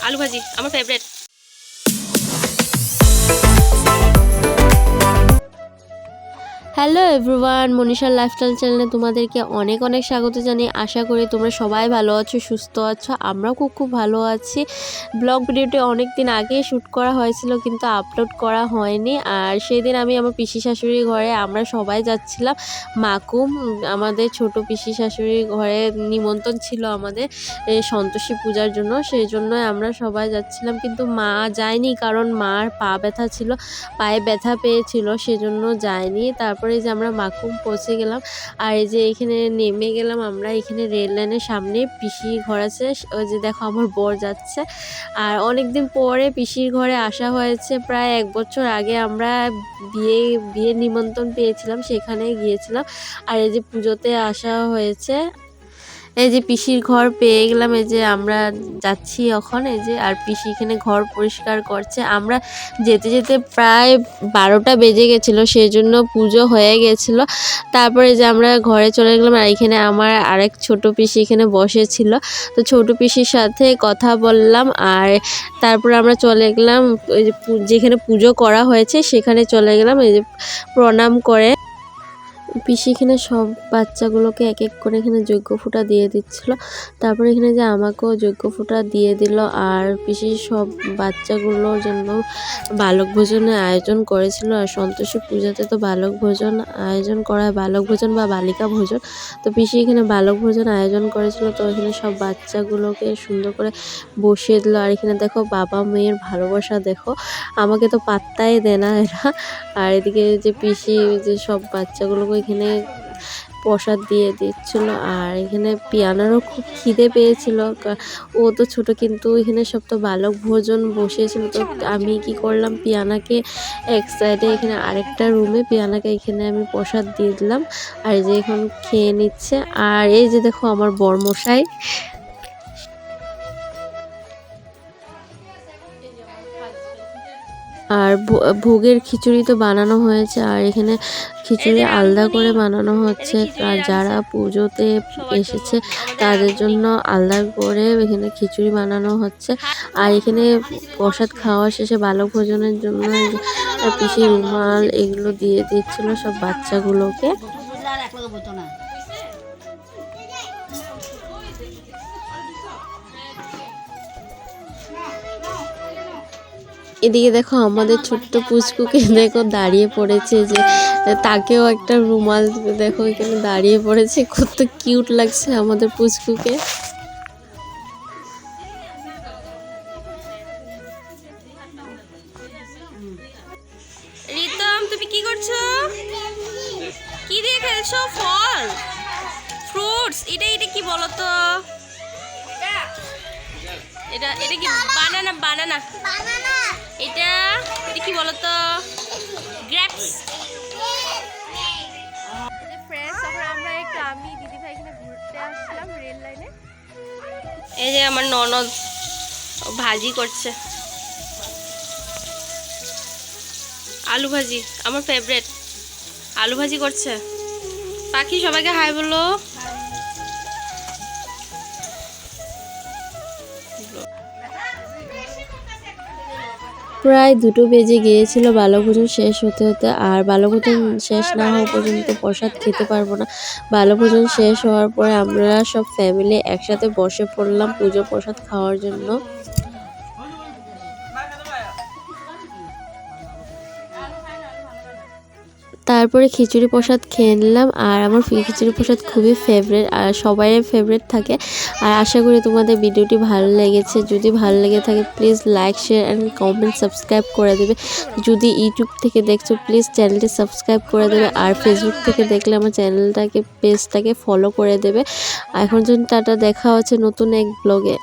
আলু ভাজি আমার ফেভারিট হ্যালো এভরিওয়ান, মনীষার লাইফস্টাইল চ্যানেলে তোমাদেরকে অনেক অনেক স্বাগত জানিয়ে আশা করি তোমরা সবাই ভালো আছো, সুস্থ আছো, আমরাও খুব খুব ভালো আছি। ব্লগ ভিডিওটি অনেক দিন আগে শ্যুট করা হয়েছিল কিন্তু আপলোড করা হয়নি আর সেই দিন আমি আমার পিসি শাশুড়ির ঘরে আমরা সবাই যাচ্ছিলাম। মাকুম আমাদের ছোট পিসি শাশুড়ির ঘরে নিমন্ত্রণ ছিল আমাদের সন্তোষী পূজার জন্য সেই জন্য আমরা সবাই যাচ্ছিলাম কিন্তু মা যায়নি কারণ মার পা ব্যথা ছিল, পায়ে ব্যথা পেয়েছিল, সেজন্য যায়নি। তারপরে এই যে আমরা মাকুম পৌঁছে গেলাম। আর এই যে এখানে নেমে গেলাম আমরা, এখানে রেল লাইনের সামনে পিসির ঘর আছে। ওই যে দেখো আমার বর যাচ্ছে। আর অনেক দিন পরে পিসির ঘরে আসা হয়েছে। প্রায় এক বছর আগে আমরা বিয়ে, বিয়ের নিমন্ত্রণ পেয়েছিলাম সেখানে গিয়েছিলাম। আর এই যে পুজোতে আসা হয়েছে। এই যে পিসির ঘর পেয়ে গেলাম, এই যে আমরা যাচ্ছি এখন, এই যে, আর পিসি এখানে ঘর পরিষ্কার করছে। আমরা যেতে যেতে প্রায় বারোটা বেজে গেছিল সেই জন্য পুজো হয়ে গেছিল। তারপরে যে আমরা ঘরে চলে গেলাম, আর এখানে আমার আরেক ছোট পিসি এখানে বসেছিল। তো ছোট পিসির সাথে কথা বললাম, আর তারপরে আমরা চলে গেলাম যেখানে পুজো করা হয়েছে, সেখানে চলে গেলাম, এই যে প্রণাম করে। পিসি এখানে সব বাচ্চাগুলোকে এক এক করে এখানে যজ্ঞ ফুটা দিয়ে দিচ্ছিল। তারপরে এখানে যে আমাকেও যজ্ঞ ফুটা দিয়ে দিল আর পিসি সব বাচ্চাগুলোর জন্য বালক ভোজনের আয়োজন করেছিল। আর সন্তোষী পূজাতে তো বালক ভোজন আয়োজন করা, বালক ভোজন বা বালিকা ভোজন। তো পিসি এখানে বালক ভোজন আয়োজন করেছিল। তো এখানে সব বাচ্চাগুলোকে সুন্দর করে বসিয়ে দিল। আর এখানে দেখো বাবা মেয়ের ভালোবাসা দেখো। আমাকে তো পাত্তাই দেয় না এরা। আর এদিকে যে পিসি যে সব বাচ্চাগুলোকে এখানে প্রসাদ দিয়ে দিচ্ছিল আর এখানে পিয়ানারও খুব খিদে পেয়েছিল। ও তো ছোট কিন্তু এখানে সব তো বালক ভোজন বসেছিল তো আমি কি করলাম, পিয়ানাকে এক সাইডে এখানে আরেকটা রুমে পিয়ানাকে এখানে আমি প্রসাদ দিয়ে দিলাম। আর যে এখন খেয়ে নিচ্ছে। আর এই যে দেখো আমার বরমশাই আর ভো- ভোগের খিচুড়ি তো বানানো হয়েছে আর এখানে খিচুড়ি আলাদা করে বানানো হচ্ছে। আর যারা পুজোতে এসেছে তাদের জন্য আলাদা করে এখানে খিচুড়ি বানানো হচ্ছে। আর এখানে প্রসাদ খাওয়া শেষে বালক ভোজনের জন্য পিসি রুমাল এগুলো দিয়ে দিচ্ছিল সব বাচ্চাগুলোকে। বুঝলে এদিকে দেখো আমাদের ছোট্ট পুচকুকে দেখো দাঁড়িয়ে পড়েছে যে তাকেও একটা রুমাল দেখো এখানে দাঁড়িয়ে পড়েছে। কত কিউট লাগছে আমাদের পুচকুকে। রিতম তুমি কি করছ? কি দিয়ে খেলছো? ফল ফ্রুটস এটা এটা কি বলো তো এটা এটা কি বানানা বানানা এটা এটা কি বলো তো গ্রেপস ফ্রেন্ডস আমরা একটু আমি দিদি ভাই এখানে ঘুরতে আসলাম রেল লাইনে এই যে আমার ননদ ভাজি করছে। আলু ভাজি আমার ফেভারিট আলু ভাজি করছে। পাখি সবাইকে হাই বলো। প্রায় দুটো বেজে গিয়েছিল, বালভোজন শেষ হতে হতে। আর বালভোজন শেষ না হওয়া পর্যন্ত প্রসাদ খেতে পারব না। বালভোজন শেষ হওয়ার পরে আমরা সব ফ্যামিলি একসাথে বসে পড়লাম পুজো প্রসাদ খাওয়ার জন্য। তারপরে খিচুড়ি প্রসাদ খেয়ে নিলাম। আর আমার খিচুড়ি প্রসাদ খুবই ফেভারিট আর সবাইয়ের ফেভারিট থাকে। আর আশা করি তোমাদের ভিডিওটি ভালো লেগেছে। যদি ভালো লেগে থাকে please like share and comment subscribe করে দেবে। যদি ইউটিউব থেকে দেখছ প্লিজ চ্যানেলটি সাবস্ক্রাইব করে দেবে। আর ফেসবুক থেকে দেখলে আমার চ্যানেলটাকে পেজটাকে ফলো করে দেবে। এখন জন্য টাটা, দেখা হচ্ছে নতুন এক ব্লগে